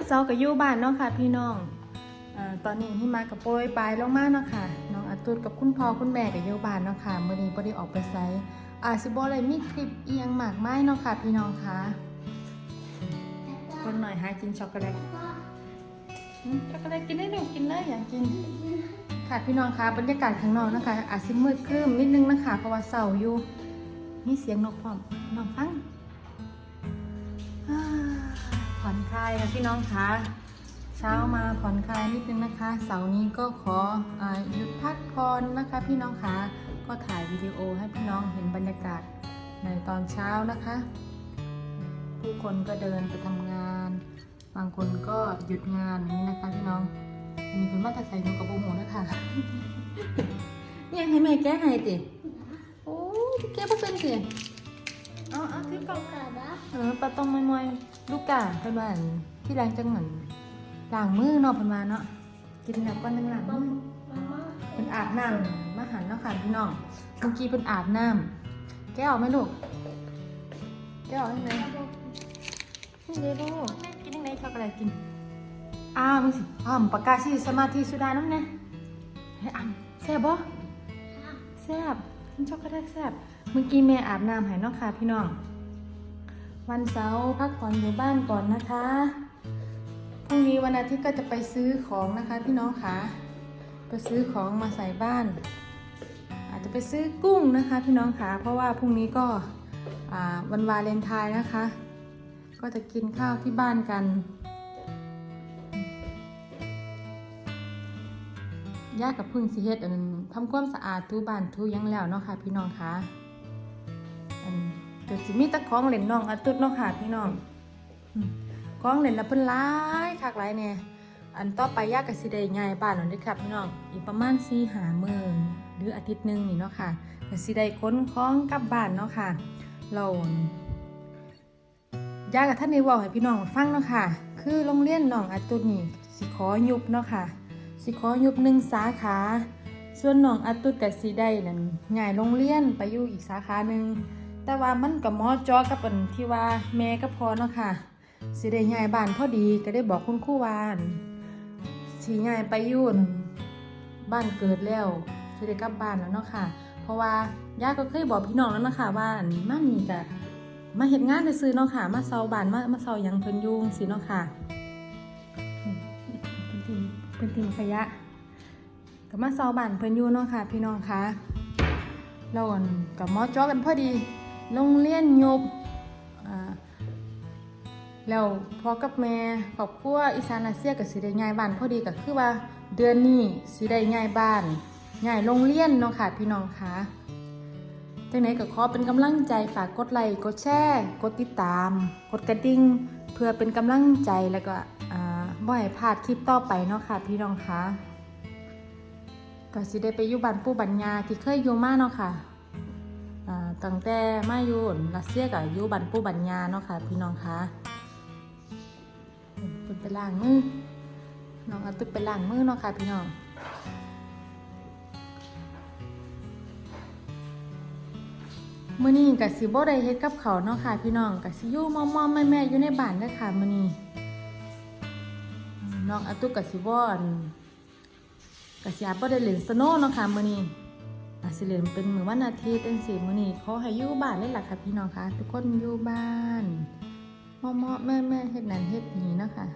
อยู่บ้านเนาะค่ะ พี่น้องอ่าตอนนี้ที่มากับโปรยปลายลงมาเนาะค่ะ น้องอาตุดกับคุณพ่อคุณแม่กับอยู่บ้านเนาะค่ะมื้อนี้บ่ได้ออกไปไสอาสิบ่เลยมีคลิปเอียงมากมายเนาะค่ะ พี่น้องค่ะคนหน่อยหากินช็อกโกแลตอืมช็อกโกแลตกินได้ดูกินเลยอยากกินค่ะพี่น้องคะบรรยากาศข้างนอกนะคะ อาจสิมืดครึ้มนิดนึงนะคะเพราะว่าเสาอยู่มีเสียงนกพร้อมน้องฟังอ่า ผ่อนคลายค่ะพี่น้องคะเช้ามาผ่อนคลายนิดนึงนะคะ เสาร์นี้ก็ขออหยุดพักผ่อนนะคะ พี่น้องคะก็ถ่ายวิดีโอให้พี่น้องเห็นบรรยากาศในตอนเช้านะคะ ผู้คนก็เดินไปทำงาน บางคนก็หยุดงานอย่างนี้นะคะพี่น้องอันนี้เป็นมาตรใส่นกกระโปรงหมูนะคะเนี่ยให้แม่แก้ให้ติโอ้แก้บ่เป็นติ เอาเอาถือกล่อง Kada. เออปลาต้มมวยๆลูกกาเพิ่นว่าอั่นที่ล้างจังเหมือนล้างมือเนาะเพิ่นว่าเนาะกินแล้วก็นึงล้างมือ Mama. เพิ่นอาบน้ำมาหันเนาะค่ะพี่น้องเมื่อกี้เพิ่นอาบน้ำแก้ออกไหมลูก แก้ออกยังไงนี่เด้ลูกแม่กินยังไงช็อกโกแลตกิน อ้าวมึงสิอ้าวปากกาสิสมาธิสุดาน้ำเนี่ยให้อ่ำแซ่บบ่ แซ่บกินช็อกโกแลตแซ่บ เมื่อกี้แม่อาบน้ำให้เนาะค่ะพี่น้อง วันเสาร์พักผ่อนอยู่บ้านก่อนนะคะ พรุ่งนี้วันอาทิตย์ก็จะไปซื้อของนะคะพี่น้องค่ะ ไปซื้อของมาใส่บ้าน อาจจะไปซื้อกุ้งนะคะพี่น้องค่ะ เพราะว่าพรุ่งนี้ก็วันวาเลนไทน์นะคะ ก็จะกินข้าวที่บ้านกันยากับพึ่งสิเฮ็ดอันทำความสะอาดทูบ้านทูยังแล้วเนาะค่ะพี่น้องคะ ตัวสิมีตะของเล่นน้องอาตุดนาะค่ะพี่น้องอืมของเล่นน่ะเพิ่นหลายคักหลายแน่อันต่อไปยาก็สิได้ย้ายบ้านแล้วเด้อค่ะพี่น้องอีกประมาณ4-5มื้อหรืออาทิตย์หนึ่งนี่เนาะค่ะก็สิได้ขนของกลับบ้านเนาะค่ะ เราย่ากับท่านได้เว้าให้พี่น้องฟังเนาะค่ะ คือโรงเรียนน้องอาตุดนี่สิขอยุบเนาะค่ะ สิขอยุบหนึ่งสาขา ส่วนน้องอาตุดกับสีได้นั่นง่ายโรงเรียนไปอยู่อีกสาขาหนึ่ง แต่ว่ามันกับมอจอกับอันที่ว่าแม่ก็พอเนาะค่ะสิได้ย้ายบ้านพอดีก็ได้บอกคุณครูวานสิย้ายไปอยู่นบ้านเกิดแล้วสิได้กลับบ้านแล้วเนาะค่ะ เพราะว่าย่าก็เคยบอกพี่น้องแล้วเนาะค่ะว่านมานี่กะมาเฮ็ดงานซื้อเนาะค่ะ มาเซาบ้านมามาเซายังเพิ่นยุ่งสิเนาะค่ะเป็นทีมเป็นทีมขยะก็มาเซาบ้านเพิ่นอยู่เนาะค่ะ พี่น้องคะเรากับมอจอกันพอดี โรงเรียนยบแล้วพอกับแม่ครอบครัวอีสานอาเซียก็สิได้ย้ายบ้านพอดีก็คือว่าเดือนนี้สิได้ย้ายบ้านย้ายโรงเรียนเนาะค่ะพี่น้องคะจังไหนก็ขอเป็นกำลังใจฝากกดไลค์กดแชร์กดติดตาม กดกระดิ่งเพื่อเป็นกำลังใจแล้วก็อ่าบ่ให้พลาดคลิปต่อไปเนาะค่ะพี่น้องคะก็สิได้ไปอยู่บ้านปู่บัญญาที่เคยอยู่มาเนาะค่ะอ่า ตั้งแต่มาอยู่รัสเซียกับอยู่บันปูบัญญาเนาะค่ะพี่น้องคะเป็นไปล้างมือน้องอาตึกไปล้างมือเนาะค่ะพี่น้องมื้อนี้ก็สิบ่ได้เฮ็ดกับเขาเนาะค่ะพี่น้องก็สิยู่มอมๆแม่อยู่ในบ้านเด้อค่ะมื้อนี้น้องอาตุกก็สิบ่อั่นก็สิอาจบ่ได้เล่นสโนว์เนาะค่ะมื้อนี้ อาสิเรียนเป็นมือวันอาทิตย์จังสี่มื้อนี้ขอให้อยู่บ้านเลยล่ะค่ะพี่น้องคะทุกคนอยู่บ้านมาะเมาะแม่แม่เฮ็ดนั่นเฮ็ดนี่นะคะ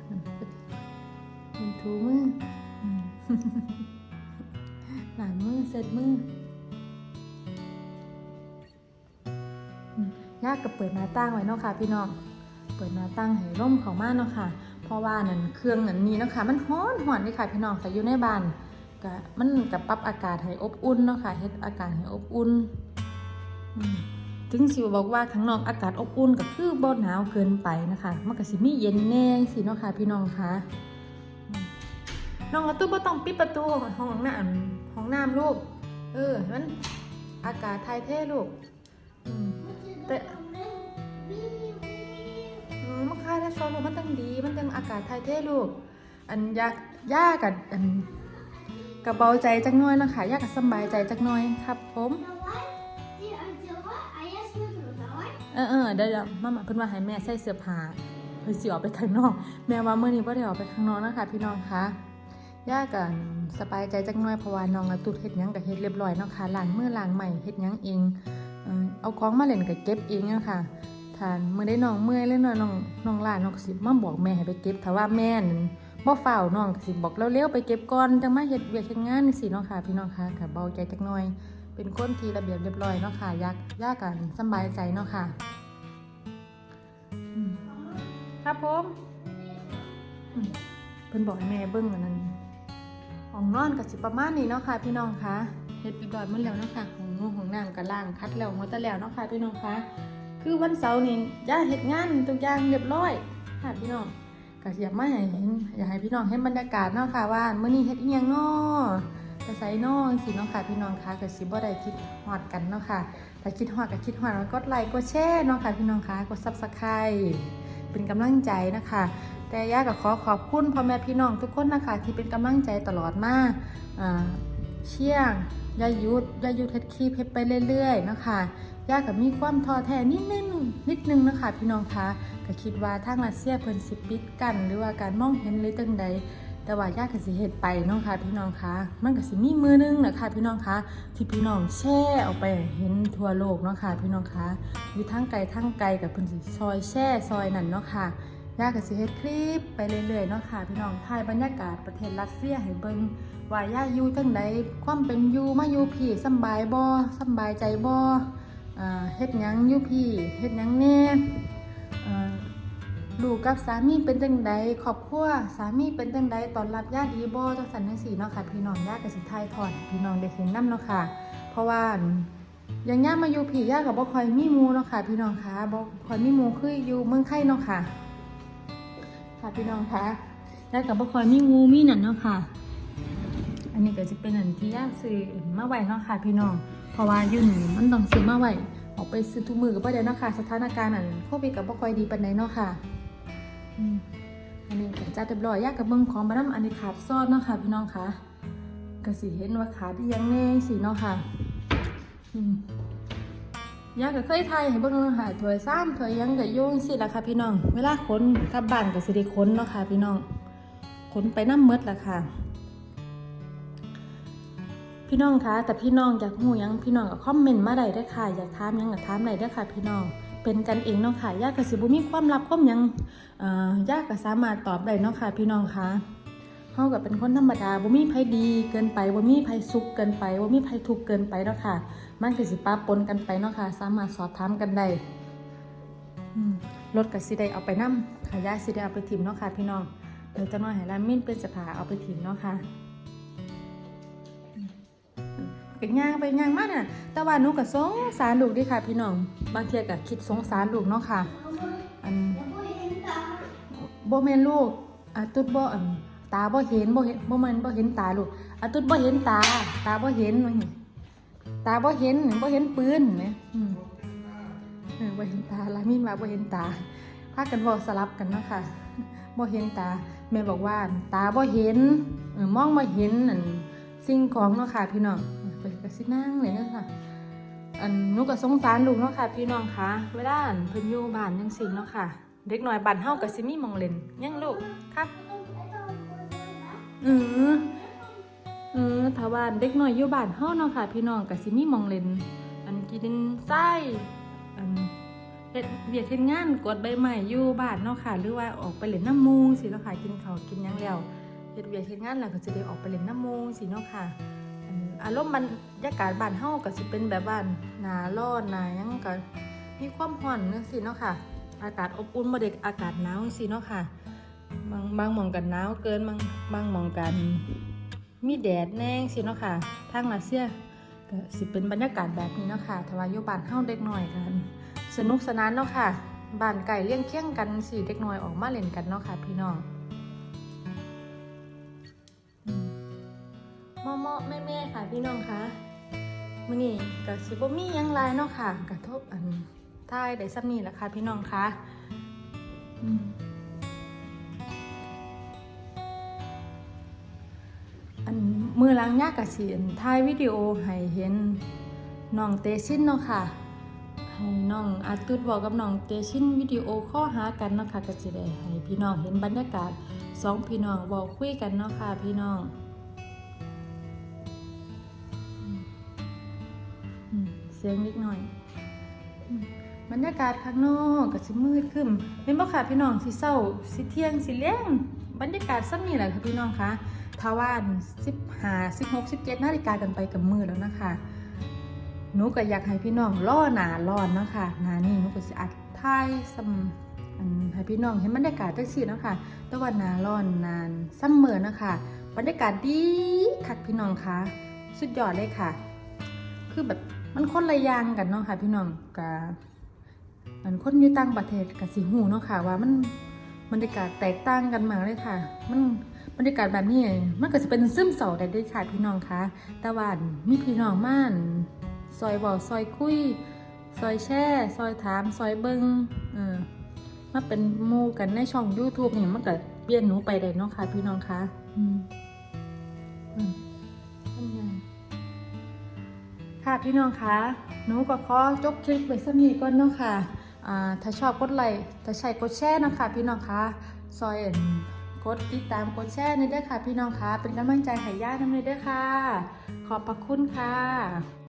เป็นถูมือหลานมือเสร็จมือยากกับเปิดหน้าต่างไว้เนาะค่ะพี่น้องเปิดหน้าต่างให้ร่มเขามาเนาะค่ะ เพราะว่านั่นเครื่องนั่นนี้เนาะค่ะมันร้อนหอนเลยค่ะพี่น้องแต่อยู่ในบ้าน ก็มันกับปรับอากาศให้อบอุ่นเนาะค่ะเฮ็ดอากาศให้อบอุ่นถึงสิบอกว่าข้างนอกอากาศอบอุ่นก็คือบ่หนาวเกินไปนะคะมันก็สิมีเย็นแน่สิเนาะค่ะพี่น้องคะน้องกระตุ้บ่ต้องปิดประตูห้องน้ำห้องน้ำลูกเออมันอากาศถ่ายเท่ลูกแต่มันค่าถ้าชอนลูกมันต้องดี มันต้องอากาศถ่ายเท่ลูก อันยากยากกับอัน กระเบาใจจักน้อยนะคะอยากกสบายใจจักน้อยครับผมเออเออเดี๋ยวมามาเพิ่นว่าให้แม่ใส่เสื้อผ้าเพิ่นสิออกไปข้างนอก แม่ว่ามื้อนี้บ่ได้ออกไปข้างนอกนะคะ พี่น้องคะย่าก็สบายใจจักน่อยเพราะว่าน้องอะตุดเฮ็ดหยังก็เฮ็ดเรียบร้อยเนาะค่ะล้างมือล้างใหม่เฮ็ดหยังเองเอาของมาเล่นก็เก็บเองอะคะทานมื้อได้น้องเมื่อยเลยเนาะน้องน้องหลานน้องสิมาบอกแม่ให้ไปเก็บถ้าว่าแม่นั่น บ่ฟ้าน้องก็สิบอกเร็วๆไปเก็บก่อนจังมาเฮ็ดเวียกเฮ็ดงานจังซี่เนาะค่ะ พี่น้องค่ะก็เบาใจจักหน่อย เป็นคนที่ระเบียบเรียบร้อยเนาะค่ะยากยากกันสบายใจเนาะค่ะครับผมเพิ่นบอกแม่เบิ่งอันนั้นของนอนก็สิประมาณนี้เนาะค่ะ พี่น้องคะเฮ็ดเรียบร้อยหมดแล้วเนาะค่ะของนุ่งของน้ำก็ล้างคัดแล้วหมดแต่แล้วเนาะค่ะพี่น้องคะคือวันเสาร์นี่ย่าเฮ็ดงานทุกอย่างเรียบร้อยค่ะพี่น้อง ก็อยากมาให้เห็นอยากให้พี่น้องเห็นบรรยากาศเนาะค่ะว่ามื้อนี้เฮ็ดอีหยังเนาะกระไซน้องสิเน้องค่ะพี่น้องคะกับสิบ่ได้คิดฮอดกันเนาะค่ะถ้าคิดฮอดก็คิดฮอดแล้วกดไลค์กดแชร์เนาะค่ะพี่น้องคะกดซับสไครต์เป็นกำลังใจนะคะ แต่ย่าก็ขอขอบคุณพ่อแม่พี่น้องทุกคนนะคะ ที่เป็นกำลังใจตลอดมาเชี่ยงย่ายุดย่ายุดเฮ็ดคลิปให้ไปเรื่อยๆเนาะคะ ย่าก็มีความท้อแท้นิดนึงนิดนึงนะคะพี่น้องคะก็คิดว่าทางรัสเซียเพิ่นสิปิดกัน หรือว่าการมองเห็นหรือจังใดแต่ว่าญาก็สิเฮ็ดไปเนาะค่ะพี่น้องคะมันก็สิมีมือนึงนะคะพี่น้องคะที่พี่น้องแช่ออกไปเห็นทั่วโลกเนาะค่ะพี่น้องคะอยู่ทั้งไกลทั้งไกลกับเพิ่นสิซอยแช่ซอยนั่นเนาะค่ะญาติก็สิเฮ็ดคลิปไปเรื่อยๆเนาะค่ะพี่น้องถ่ายบรรยากาศประเทศรัสเซียให้เบิ่งว่าญาอยู่จังใดความเป็นอยู่มาอยู่พี่สบายบ่สบายใจบ่ เฮ็ดยังอยู่พี่เฮ็ดยังแน่ลูกกับสามีเป็นจังใดครอบครัวสามีเป็นจังใดตอนรับญาติดีบ่จังสันจังสี่เนาะค่ะพี่น้องญาติก็สิทายทอดพี่น้องได้เห็นนํเนาะค่ะ เพราะว่าอย่างย่ามาอยู่พี่ย่ากับบ่ค่อยมีหมู่เนาะค่ะ พี่น้องคะบ่ค่อยมีหมู่คืออยู่เมืองไทยเนาะค่ะ ค่ะพี่น้องคะย่ากับบ่ค่อยมีหมู่มีนั่นเนาะค่ะ อันนี้ก็จะเป็นอันที่ย่าซื้อมาไว้เนาะค่ะ พี่น้อง เพราะว่ายู่นมันต้องซื้อมาไว้ออกไปซื้อทุกมือก็บ่ได้เนาะค่ะ สถานการณ์อันโควิดก็บ่ค่อยดีปานใดเนาะค่ะอันนี้ก็จัดเรียบร้อยยากกับเบิ่งของมานํอันนี้ขาดซอสเนาะค่ะพี่น้องคะก็สิเห็นว่าขาดอีหยังแน่สิเนาะค่ะยากก็เคยไทยให้เบิ่งเนาะค่ะถวยซ้ำถวยยังก็โยงสิล่ะค่ะพี่น้อง เวลาขนกลับบ้านก็สิได้ขนเนาะค่ะพี่น้องขนไปน้ำหมดล่ะค่ะ พี่น้องคะแต่พี่น้องอยากหูยังพี่น้องก็คอมเมนต์มาได้เด้ค่ะ อยากถามยังก็ถามได้เด้ค่ะ พี่น้อง เป็นกันเองเนาะค่ะยากก็สิบ่มีความลับความยังยากก็สามารถตอบได้เนาะค่ะ พี่น้องคะเฮาก็เป็นคนธรรมดาบ่มีไผดีเกินไปบ่มีไผสุขเกินไปบ่มีไผทุกข์เกินไปเนาะค่ะ มันก็สิปะปนกันไปเนาะค่ะ สามารถสอบถามกันได้รถก็สิได้เอาไปนํค่ะยายสิได้เอาไปถิ่มเนาะค่ะ พี่น้องเดี๋ยวจะน้อยให้ลามินเป็นสภาเอาไปถิ่มเนาะค่ะ เป็นย่างไปย่างมากน่ะ แต่ว่าหนูก็สงสารลูกดิค่ะ พี่น้อง บางเทีก็คิดสงสารลูกเนาะค่ะ อันบ่แม่นลูกอาตุดบ่อันตาบ่เห็นบ่เห็นบ่แม่นบ่เห็นตาลูกอาตุดบ่เห็นตา ตาบ่เห็นว่าหตาบ่เห็นบ่เห็นปืนแหมอืมเออบ่เห็นตาลามินว่าบ่เห็นตาพากันเว้าสลับกันเนาะค่ะบ่เห็นตาแม่บอกว่า ตาบ่เห็นเออมองบ่เห็นนั่นสิ่งของเนาะค่ะพี่น้อง ก็สินั่งเลยเนาะค่ะอันนูก็สงสารลูกเนาะค่ะ พี่น้องคะเวลาเพิ่นอยู่บ้านจังซี่เนาะค่ะ เด็กน้อยบ้านเฮาก็สิมีมองเล่นยังลูกครับ อือเออถ้าว่าเด็กน้อยอยู่บ้านเฮาเนาะค่ะ พี่น้องก็สิมีมองเล่นอันกินไส้อันเฮ็ดเวียกเฮ็ดงานกวดใบไม้อยู่บ้านเนาะค่ะ หรือว่าออกไปเล่นน้ำมูสิเนาะค่ะกินข้าวกินยังแล้วเฮ็ดเวียกเฮ็ดงานแล้วก็จะได้ออกไปเล่นน้ำมูสิเนาะค่ะ อารมณ์บรรยากาศบ้านเฮาก็สิเป็นแบบว่าหนาร้อนหนายังก็มีความร้อนจังซี่เนาะค่ะ อากาศอบอุ่นบ่ได้อากาศหนาวจังซี่เนาะค่ะ บางบางหม่องกันหนาวเกินบางบางหม่องกัน มีแดดแน่จังซี่เนาะค่ะ ทางรัสเซียก็สิเป็นบรรยากาศแบบนี้เนาะค่ะถ้าว่าอยู่บ้านเฮาเด็กน้อยกันสนุกสนานเนาะค่ะบ้านไก่เลี้ยงเคียงกันสิเด็กน้อยออกมาเล่นกันเนาะค่ะพี่น้อง มอมอแม่แม่ๆค่ะพี่น้องคะมื้อนี้ก็สิบมีหยังหลายเนาะค่ะกระทบอันท้ายได้ซ้ำนี้แหละค่ะพี่น้องคะอันมือล้างยากกะสิอันถ่ายวิดีโอให้เห็นน้องเตชินเนาะค่ะให้น้องอาตุดบอกกับน้องเตชินวิดีโอข้อหากันเนาะค่ะก็จะได้ให้พี่น้องเห็นบรรยากาศสองพี่น้องเว้าคุยกันเนาะค่ะพี่น้อง สียงนิดหน่อยบรรยากาศข้างนอกก็สิมืดขึ้นเป็นบ่ค่ะพี่น้องสิเศร้าสิเที่ยงสิแล้งบรรยากาศซ้ำนี่แหละค่ะพี่น้องคะทาวาน15 16 17นาฬิกากันไปกับมือแล้วนะคะหนูก็อยากให้พี่น้องล่อหนาร้อนนะคะหนานี่หนูก็สิอัดท้ายซ้ำอัให้พี่น้องเห็นบรรยากาศจังซี่นะคะแต่ว่าหนาร้อนนานซ้ำเมื่อนะคะบรรยากาศดีคักพี่น้องคะสุดยอดเลยค่ะ คือแบบ มันคนละอย่างกันเนาะค่ะ พี่น้องกับอันคนอยู่ต่างประเทศกับสิหูเนาะค่ะ ว่ามันบรรยากาศแตกต่างกันมากเลยค่ะ มันบรรยากาศแบบนี้มันก็จะเป็นซึมเศร้าได้ด้วยค่ะพี่น้องคะแต่ว่ามีพี่น้องม่านซอยบอกซอยคุย ซอยแช่ ซอยถาม ซอยเบิงเออมาเป็นมูกันในช่อง YouTube นี่มันก็เปลี่ยนหนูไปได้เนาะค่ะ พี่น้องคะอืม ค่ะพี่น้องคะหนูก็ขอจบคลิปไว้สักนี้ก่อนเนาะค่ะอ่าถ้าชอบกดไลค์ถ้าใช่กดแชร์นะคะ พี่น้องคะซอยอั่นกดติดตามกดแชร์นี่ด้วยค่ะ พี่น้องคะเป็นกำลังใจให้ย่าทำเลยด้วยค่ะ ขอบพระคุณค่ะ